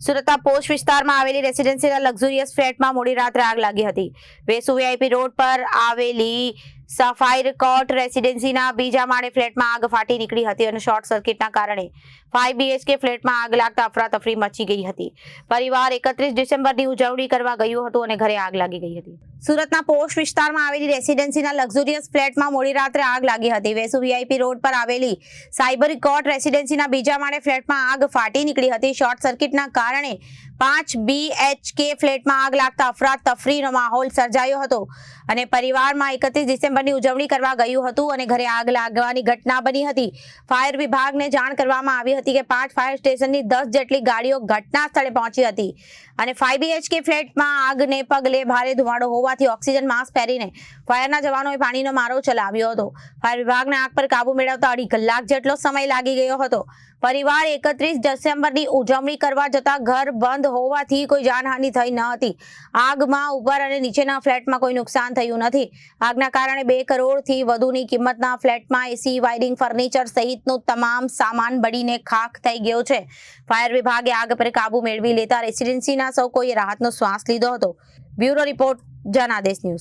સુરતના પોસ્ટ વિસ્તારમાં આવેલી રેસિડેન્સીના લક્ઝુરિયસ ફ્લેટમાં મોડી રાત્રે આગ લાગી હતી. વેસુ વીઆઈપી રોડ પર આવેલી સફાઈર કોર્ટ રેસિડેન્સીના બીજા માળે ફ્લેટમાં આગ ફાટી નીકળી હતી અને શોર્ટ સર્કિટના કારણે ફાઈવ બીએચકે ફ્લેટમાં આગ લાગતા અફરાતફરી મચી ગઈ હતી. પરિવાર એકત્રીસ ડિસેમ્બરની ઉજવણી કરવા ગયું હતું અને ઘરે આગ લાગી ગઈ હતી. સુરતના પોસ્ટ વિસ્તારમાં આવેલી રેસિડેન્સીના લક્ઝુરિયસ ફ્લેટમાં મોડી રાત્રે આગ લાગી હતી. વેસુ વીઆઈપી રોડ પર આવેલી સાયબર કોર્ટ રેસિડેન્સીના બીજા માળે ફ્લેટમાં આગ ફાટી નીકળી હતી. શોર્ટ સર્કિટના કારણે પાંચ બીએચકે ફ્લેટમાં આગ લાગતા અફરાતફરીનો માહોલ સર્જાયો હતો અને પરિવારમાં એકત્રીસ ડિસેમ્બરની ઉજવણી કરવા ગયું હતું અને ઘરે આગ લાગવાની ઘટના બની હતી. ફાયર વિભાગને જાણ કરવામાં આવી હતી કે પાંચ ફાયર સ્ટેશનની દસ જેટલી ગાડીઓ ઘટના સ્થળે પહોંચી હતી અને ફાઈવ બીએચકે ફ્લેટમાં આગને પગલે ભારે ધુમાડો હોવાથી ઓક્સિજન માસ્ક પહેરીને ફાયરના જવાનોએ પાણીનો મારો ચલાવ્યો હતો. ફાયર વિભાગને આગ પર કાબુ મેળવતા અઢી કલાક જેટલો સમય લાગી ગયો હતો. પરિવાર એકત્રીસ ડિસેમ્બરની ઉજવણી કરવા જતા ઘર બંધ હોવાથી કોઈ જાનહાનિ થઈ ન હતી. આગમાં ઉપર અને નીચેના ફ્લેટમાં કોઈ નુકસાન થયું નથી. આગના કારણે બે કરોડથી વધુની કિંમતના ફ્લેટમાં એસી, વાયરિંગ, ફર્નિચર સહિતનું તમામ સામાન બળીને ખાખ થઈ ગયો છે. ફાયર વિભાગે આગ પર કાબુ મેળવી લેતા રેસિડેન્સીના સૌ કોઈએ રાહતનો શ્વાસ લીધો હતો. Bureau report Janadesh news